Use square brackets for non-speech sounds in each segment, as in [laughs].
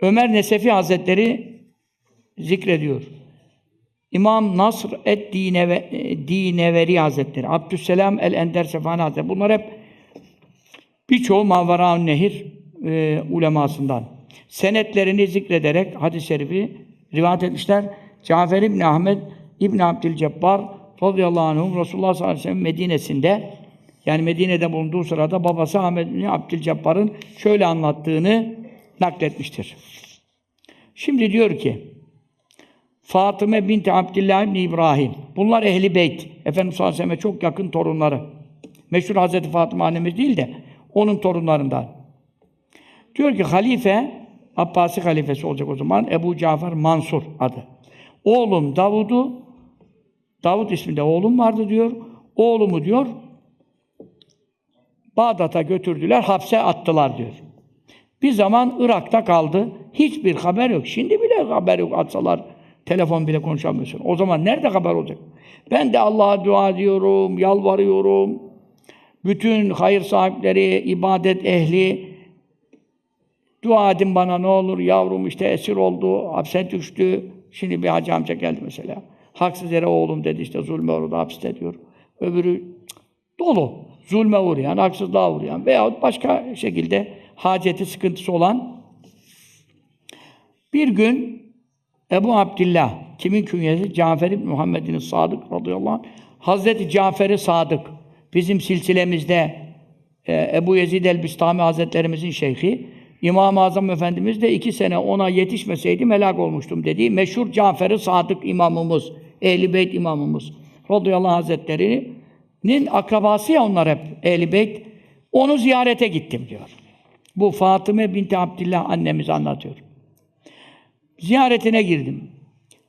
Ömer Nesefi Hazretleri zikrediyor. İmam Nasr et Dineve, Dineveri Hazretleri, Abdüsselam el Ender Sefani Hazretleri. Bunlar hep birçoğu Mavara Nehir e, ulemasından. Senetlerini zikrederek hadis-i şerifi rivayet etmişler. Cafer İbni Ahmet İbni Abdülcebbar radıyallahu anh Resulullah sallallahu aleyhi ve sellem Medine'sinde yani Medine'de bulunduğu sırada babası Ahmet İbni Abdülcebbar'ın şöyle anlattığını nakletmiştir. Şimdi diyor ki Fatıme binti Abdullah ibn İbrahim. Bunlar ehli beyt. Efendimiz sallallahu aleyhi ve çok yakın torunları. Meşhur Hazreti Fatıma annemiz değil de onun torunlarından. Diyor ki halife Abbasi halifesi olacak o zaman Ebu Cafer Mansur adı. Oğlum Davud'u Davud isminde oğlum vardı diyor. Oğlumu diyor Bağdat'a götürdüler, hapse attılar diyor. Bir zaman Irak'ta kaldı. Hiçbir haber yok. Şimdi bile haber yok. Atsalar telefon bile konuşamıyorsun. O zaman nerede haber olacak? Ben de Allah'a dua ediyorum, yalvarıyorum. Bütün hayır sahipleri, ibadet ehli dua edin bana ne olur. Yavrum işte esir oldu, hapse düştü. Şimdi bir hacı amca geldi mesela. Haksız yere oğlum dedi işte zulme uğradı hapiste diyor. Öbürü cık, dolu. Zulme uğrayan, haksızlığa uğrayan veyahut başka şekilde haceti, sıkıntısı olan bir gün Ebu Abdillah, kimin künyesi? Cafer İbni Muhammed'in Sadık radıyallahu anh. Hazreti Cafer-i Sadık, bizim silsilemizde e, Ebu Yezid el-Bistami Hazretlerimizin şeyhi, İmam-ı Azam Efendimiz de iki sene ona yetişmeseydim helak olmuştum dediği meşhur Cafer-i Sadık imamımız, Ehl-i Beyt imamımız radıyallahu anh hazretleri'nin akrabası ya onlar hep Ehl-i Beyt. Onu ziyarete gittim diyor. Bu Fatıme binti Abdillah annemiz anlatıyor. Ziyaretine girdim.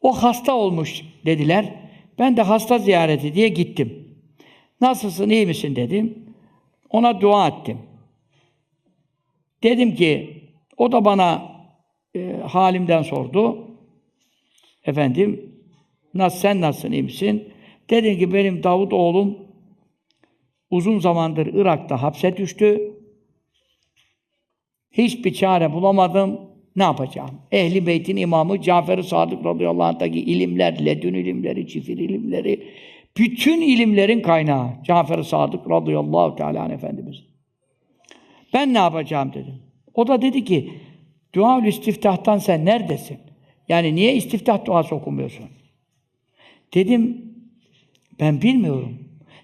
O hasta olmuş dediler. Ben de hasta ziyareti diye gittim. Nasılsın, iyi misin dedim. Ona dua ettim. Dedim ki, o da bana e, halimden sordu. Efendim, nasıl, sen nasılsın, iyi misin? Dedim ki, benim Davut oğlum uzun zamandır Irak'ta hapse düştü. Hiçbir çare bulamadım. Ne yapacağım? Ehli Beyt'in imamı Cafer-i Sadık radıyallahu anh'taki ilimler, ledün ilimleri, çifir ilimleri, bütün ilimlerin kaynağı Cafer-i Sadık radıyallahu teala Efendimiz. Ben ne yapacağım dedim. O da dedi ki, dua istiftahtan sen neredesin? Yani niye istiftah duası okumuyorsun? Dedim, ben bilmiyorum.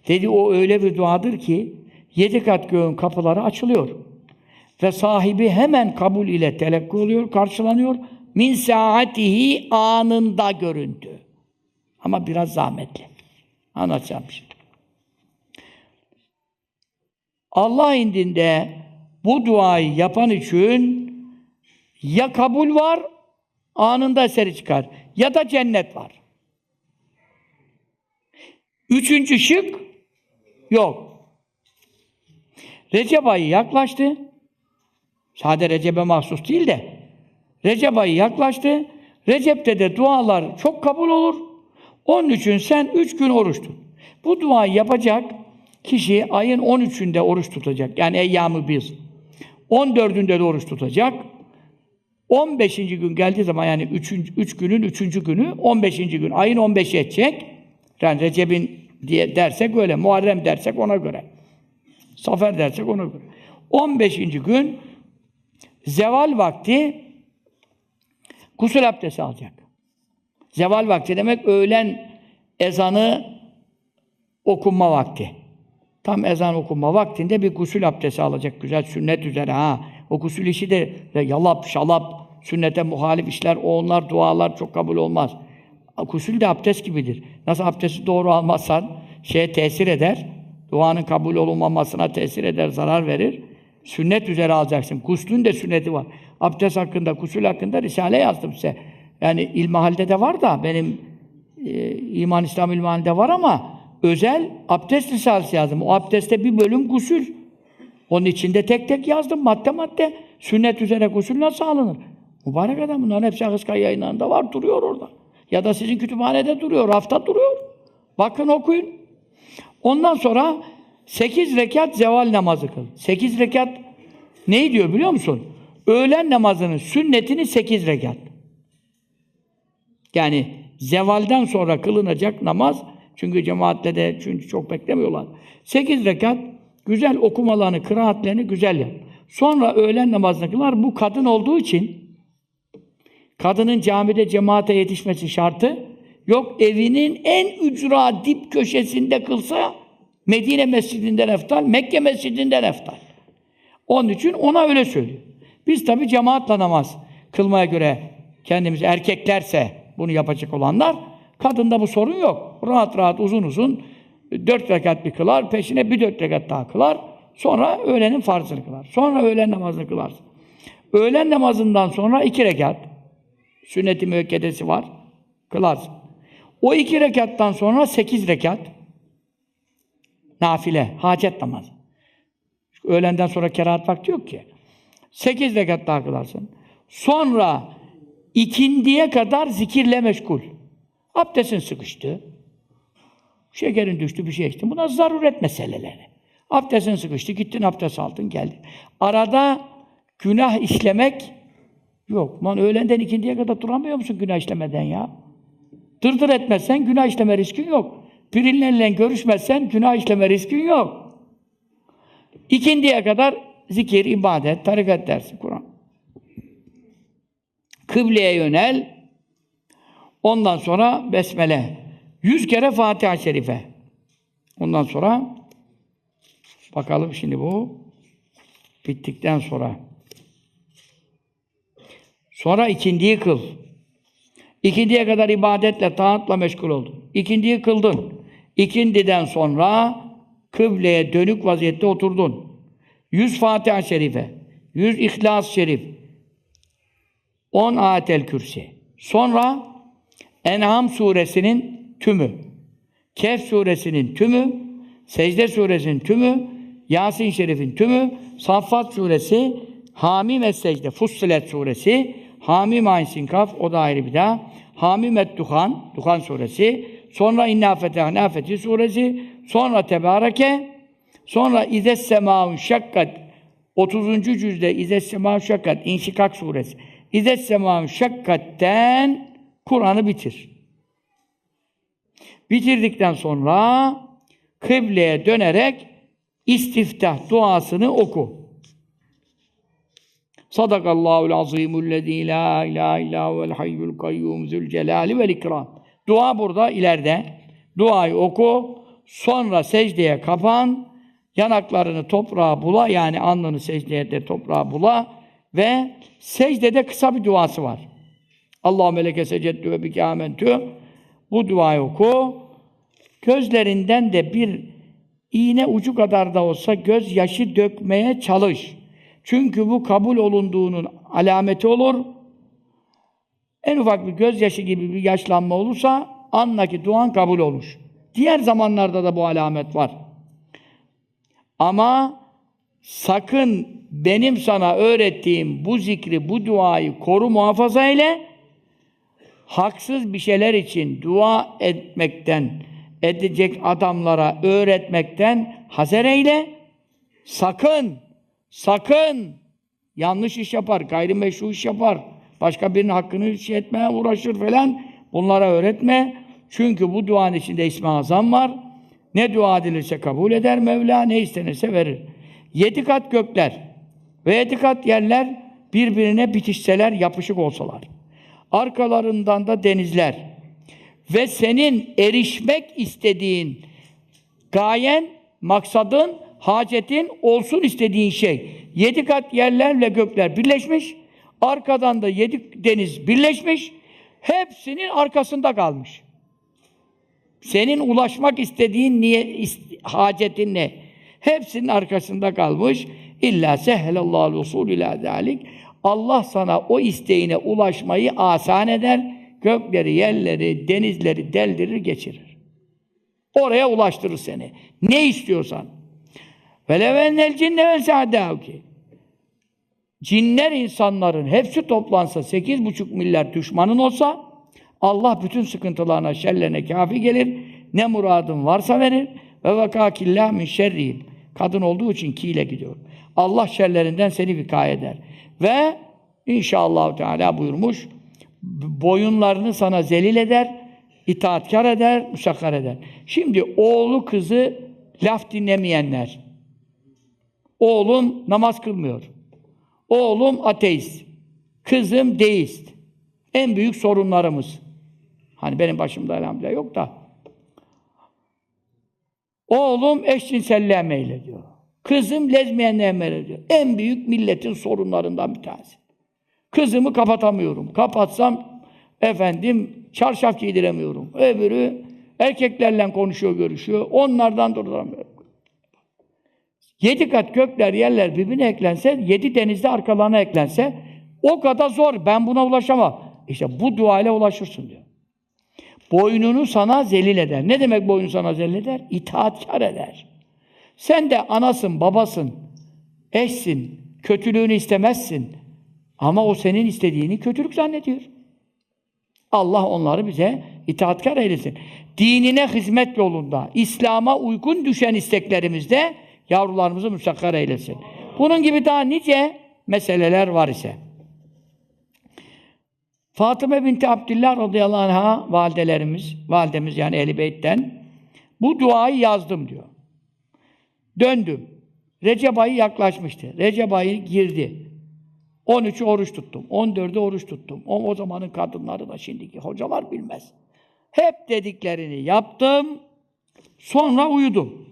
Dedi o öyle bir duadır ki, yedi kat göğün kapıları açılıyor. Ve sahibi hemen kabul ile telekki oluyor, karşılanıyor. Min saatihi anında göründü. Ama biraz zahmetli. Anlatacağım şimdi. Allah indinde bu duayı yapan için ya kabul var, anında eseri çıkar. Ya da cennet var. Üçüncü şık yok. Recep ayı yaklaştı. Sade Recep'e mahsus değil de. Recep ayı yaklaştı. Recep'te de dualar çok kabul olur. Onun için sen üç gün oruç tut. Bu duayı yapacak kişi ayın 13'ünde oruç tutacak. Yani eyyamı biz. 14'ünde de oruç tutacak. 15. gün geldiği zaman yani 3. üç günün 3. günü 15. gün ayın 15'i edecek. Yani Recep'in diye dersek öyle. Muharrem dersek ona göre. Safer dersek ona göre. 15. gün zeval vakti gusül abdesti alacak. Zeval vakti demek öğlen ezanı okunma vakti. Tam ezan okunma vaktinde bir gusül abdesti alacak. Güzel sünnet üzere ha. O gusül işi de yalap şalap sünnete muhalif işler, onlar dualar çok kabul olmaz. Gusül de abdest gibidir. Nasıl abdesti doğru almazsan şeye tesir eder. Duanın kabul olunmamasına tesir eder, zarar verir. Sünnet üzere alacaksın. Guslün de sünneti var. Abdest hakkında, gusül hakkında Risale yazdım size. Yani ilmihalde de var da benim e, İman İslam ilmihalde var ama özel abdest risalesi yazdım. O abdestte bir bölüm gusül. Onun içinde tek tek yazdım madde madde. Sünnet üzere gusül nasıl alınır? Mübarek adam bunların hepsi Akıskay yayınlarında var, duruyor orada. Ya da sizin kütüphanede duruyor, hafta duruyor. Bakın okuyun. Ondan sonra sekiz rekat zeval namazı kıl. Sekiz rekat ne diyor biliyor musun? öğlen namazının sünnetini sekiz rekat. Yani zevalden sonra kılınacak namaz, çünkü cemaatle de çünkü çok beklemiyorlar. Sekiz rekat, güzel okumalarını, kıraatlerini güzel yap. Sonra öğlen namazını kılar. Bu kadın olduğu için, kadının camide cemaate yetişmesi şartı, yok evinin en ücra dip köşesinde kılsa, Medine mescidinden eftal, Mekke mescidinden eftal. Onun için ona öyle söylüyor. Biz tabi cemaatle namaz kılmaya göre kendimiz erkeklerse bunu yapacak olanlar, kadında bu sorun yok. Rahat rahat uzun uzun dört rekat bir kılar, peşine bir dört rekat daha kılar. Sonra öğlenin farzını kılar. Sonra öğlen namazını kılarsın. Öğlen namazından sonra iki rekat, sünnet-i müekkedesi var, kılarsın. O iki rekattan sonra sekiz rekat, nafile, hacet namazı. Öğlenden sonra kerahat vakti yok ki. Sekiz rekat daha kılarsın. Sonra ikindiye kadar zikirle meşgul. Abdestin sıkıştı. Şekerin düştü, bir şey içtin. Buna zaruret meseleleri. Abdestin sıkıştı, gittin abdest aldın, geldin. Arada günah işlemek yok. Man öğlenden ikindiye kadar duramıyor musun günah işlemeden ya? Dırdır etmezsen günah işleme riskin yok. Birilerle görüşmezsen günah işleme riskin yok. İkindiye kadar zikir, ibadet, tarikat dersi, Kur'an. Kıbleye yönel. Ondan sonra besmele. Yüz kere Fatiha-i Şerife. Ondan sonra bakalım şimdi bu bittikten sonra. Sonra ikindiyi kıl. İkindiye kadar ibadetle, taatla meşgul oldun. İkindiyi kıldın. İkindiden sonra kıbleye dönük vaziyette oturdun. Yüz Fatiha-i Şerife, yüz İhlas-ı Şerif, on Ayetel Kürsi. Sonra En'am suresinin tümü, Kehf suresinin tümü, Secde suresinin tümü, Yasin Şerif'in tümü, Saffat suresi, Hamim es Secde, Fussilet suresi, Hamim Ayn Sinkaf, o da ayrı bir daha, Hamim et Duhan, Duhan suresi, sonra İnna Fetehna Fetih suresi, sonra Tebareke, sonra İzes Semâun Şakkat, 30. cüzde İzes Semâun Şakkat, İnşikak suresi, İzes Semâun Şakkat'ten Kur'an'ı bitir. Bitirdikten sonra kıbleye dönerek istiftah duasını oku. Sadakallahul azimüllezî la ilahe illa huvel hayyul kayyum zülcelali vel ikram. Dua burada ileride. Duayı oku. Sonra secdeye kapan. Yanaklarını toprağa bula yani alnını secdeye de toprağa bula ve secdede kısa bir duası var. Allahu meleke seceddü ve bike amentü. Bu duayı oku. Gözlerinden de bir iğne ucu kadar da olsa gözyaşı dökmeye çalış. Çünkü bu kabul olunduğunun alameti olur. En ufak bir gözyaşı gibi bir yaşlanma olursa anla ki duan kabul olmuş. Diğer zamanlarda da bu alamet var. Ama sakın benim sana öğrettiğim bu zikri, bu duayı koru muhafaza ile haksız bir şeyler için dua etmekten, edecek adamlara öğretmekten hazer eyle. Sakın, sakın yanlış iş yapar, gayrimeşru iş yapar, başka birinin hakkını şey etmeye uğraşır falan. Bunlara öğretme. Çünkü bu duanın içinde ismi azam var. Ne dua edilirse kabul eder Mevla, ne istenirse verir. Yedi kat gökler ve yedi kat yerler birbirine bitişseler, yapışık olsalar. Arkalarından da denizler. Ve senin erişmek istediğin gayen, maksadın, hacetin olsun istediğin şey. Yedi kat yerlerle gökler birleşmiş. Arkadan da yedi deniz birleşmiş. Hepsinin arkasında kalmış. Senin ulaşmak istediğin niye ist, hacetin ne? Hepsinin arkasında kalmış. İlla sehhelallahu usul ila zalik. Allah sana o isteğine ulaşmayı asan eder. Gökleri, yerleri, denizleri deldirir, geçirir. Oraya ulaştırır seni. Ne istiyorsan. Velevennel cinne vel ki. Cinler insanların hepsi toplansa sekiz buçuk milyar düşmanın olsa Allah bütün sıkıntılarına, şerlerine kafi gelir. Ne muradın varsa verir. Ve vakâkillâh min şerrihim. Kadın olduğu için ki ile gidiyor. Allah şerlerinden seni vikaye eder. Ve inşallah Teala buyurmuş boyunlarını sana zelil eder, itaatkar eder, müsakkar eder. Şimdi oğlu kızı laf dinlemeyenler. Oğlum namaz kılmıyor. Oğlum ateist. Kızım deist. En büyük sorunlarımız. Hani benim başımda elhamdülillah yok da. Oğlum eşcinselliğe meylediyor. Kızım lezbiyenliğe meylediyor. En büyük milletin sorunlarından bir tanesi. Kızımı kapatamıyorum. Kapatsam efendim çarşaf giydiremiyorum. Öbürü erkeklerle konuşuyor, görüşüyor. Onlardan duramıyorum. Yedi kat gökler, yerler birbirine eklense, yedi denizde arkalarına eklense o kadar zor. Ben buna ulaşamam. İşte bu dua ile ulaşırsın diyor. Boynunu sana zelil eder. Ne demek boynu sana zelil eder? İtaatkar eder. Sen de anasın, babasın, eşsin, kötülüğünü istemezsin. Ama o senin istediğini kötülük zannediyor. Allah onları bize itaatkar eylesin. Dinine hizmet yolunda, İslam'a uygun düşen isteklerimizde yavrularımızı müsakkar eylesin. Bunun gibi daha nice meseleler var ise. Fatıma binti Abdillah radıyallahu anh'a validelerimiz, validemiz yani Ehl-i Beyt'ten bu duayı yazdım diyor. Döndüm. Recep ayı yaklaşmıştı. Recep ayı girdi. 13'ü oruç tuttum. 14'ü oruç tuttum. O, o zamanın kadınları da şimdiki hocalar bilmez. Hep dediklerini yaptım. Sonra uyudum.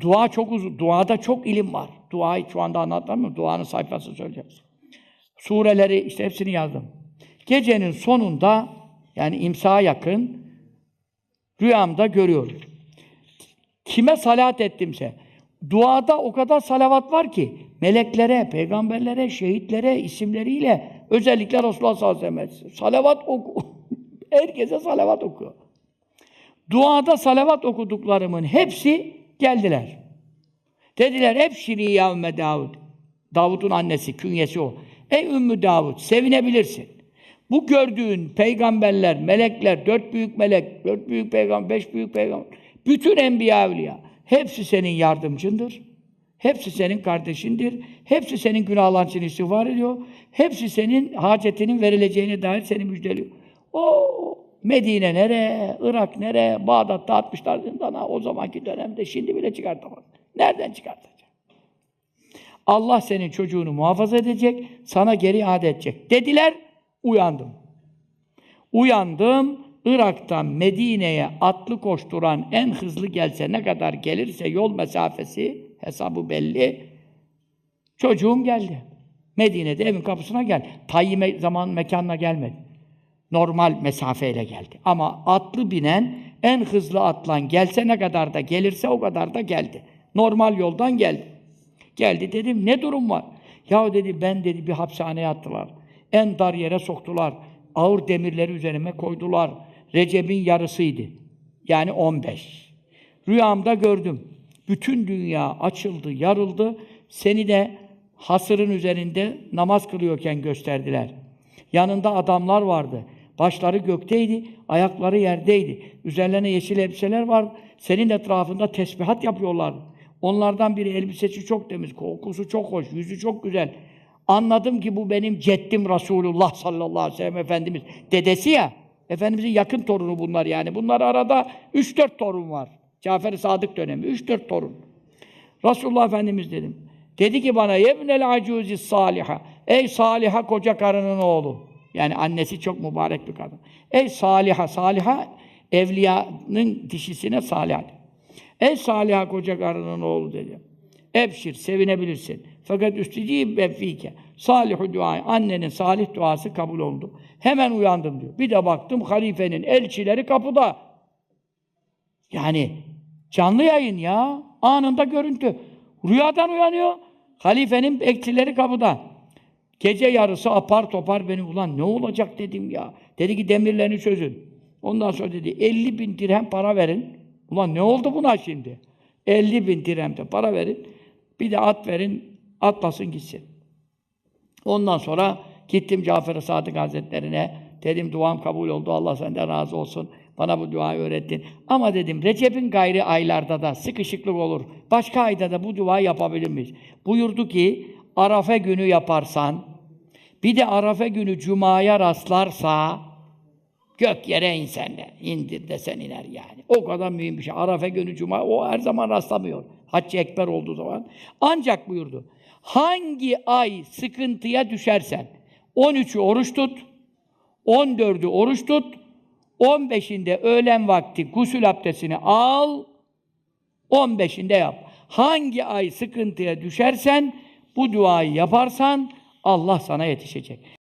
Dua çok uzun. Duada çok ilim var. Duayı şu anda anlatamıyorum. Duanın sayfasını söyleyeceğiz. Sureleri işte hepsini yazdım. Gecenin sonunda yani imsaha yakın rüyamda görüyorum. Kime salat ettimse duada o kadar salavat var ki meleklere, peygamberlere, şehitlere isimleriyle özellikle Resulullah sallallahu aleyhi ve sellem salavat oku. [laughs] Herkese salavat okuyor. Duada salavat okuduklarımın hepsi geldiler. Dediler hep şiri yavme Davud. Davud'un annesi, künyesi o. Ey Ümmü Davud, sevinebilirsin. Bu gördüğün peygamberler, melekler, dört büyük melek, dört büyük peygamber, beş büyük peygamber, bütün enbiya evliya, hepsi senin yardımcındır. Hepsi senin kardeşindir. Hepsi senin günahların için istiğfar ediyor. Hepsi senin hacetinin verileceğine dair seni müjdeliyor. O Medine nere, Irak nere, Bağdat'ta atmışlar zindana o zamanki dönemde şimdi bile çıkartamaz. Nereden çıkartacak? Allah senin çocuğunu muhafaza edecek, sana geri iade edecek. Dediler, uyandım. Uyandım, Irak'tan Medine'ye atlı koşturan en hızlı gelse ne kadar gelirse yol mesafesi hesabı belli. Çocuğum geldi. Medine'de evin kapısına geldi. Tayyime zaman mekanına gelmedi. Normal mesafeyle geldi. Ama atlı binen en hızlı atlan gelse ne kadar da gelirse o kadar da geldi. Normal yoldan geldi. Geldi dedim ne durum var? Ya dedi ben dedi bir hapishaneye attılar. En dar yere soktular. Ağır demirleri üzerime koydular. Recep'in yarısıydı. Yani 15. Rüyamda gördüm. Bütün dünya açıldı, yarıldı. Seni de hasırın üzerinde namaz kılıyorken gösterdiler. Yanında adamlar vardı. Başları gökteydi, ayakları yerdeydi. Üzerlerine yeşil elbiseler var. Senin etrafında tesbihat yapıyorlar. Onlardan biri elbisesi çok temiz, kokusu çok hoş, yüzü çok güzel. Anladım ki bu benim ceddim Resulullah sallallahu aleyhi ve sellem Efendimiz. Dedesi ya, Efendimizin yakın torunu bunlar yani. Bunlar arada 3-4 torun var. Cafer-i Sadık dönemi, 3-4 torun. Resulullah Efendimiz dedim. Dedi ki bana, yebnel acuzi saliha. Ey saliha koca karının oğlu. Yani annesi çok mübarek bir kadın. Ey saliha, saliha evliyanın dişisine saliha. Ey saliha koca karının oğlu dedi. Ebşir, sevinebilirsin. Fakat üstüciyim befike. Salihu duayı, annenin salih duası kabul oldu. Hemen uyandım diyor. Bir de baktım halifenin elçileri kapıda. Yani canlı yayın ya. Anında görüntü. Rüyadan uyanıyor. Halifenin elçileri kapıda. Gece yarısı apar topar beni ulan ne olacak dedim ya. Dedi ki demirlerini çözün. Ondan sonra dedi 50 bin dirhem para verin. Ulan ne oldu buna şimdi? 50 bin dirhemde para verin. Bir de at verin. Atlasın gitsin. Ondan sonra gittim Cafer-i Sadık Hazretlerine. Dedim duam kabul oldu. Allah senden razı olsun. Bana bu duayı öğrettin. Ama dedim Recep'in gayri aylarda da sıkışıklık olur. Başka ayda da bu duayı yapabilir miyiz? Buyurdu ki Arafa günü yaparsan, bir de Arafa günü Cuma'ya rastlarsa, gök yere insen de, indir desen iner yani. O kadar mühim bir şey. Arafa günü Cuma, o her zaman rastlamıyor. Haccı Ekber olduğu zaman. Ancak buyurdu, hangi ay sıkıntıya düşersen, 13'ü oruç tut, 14'ü oruç tut, 15'inde öğlen vakti gusül abdestini al, 15'inde yap. Hangi ay sıkıntıya düşersen, bu duayı yaparsan Allah sana yetişecek.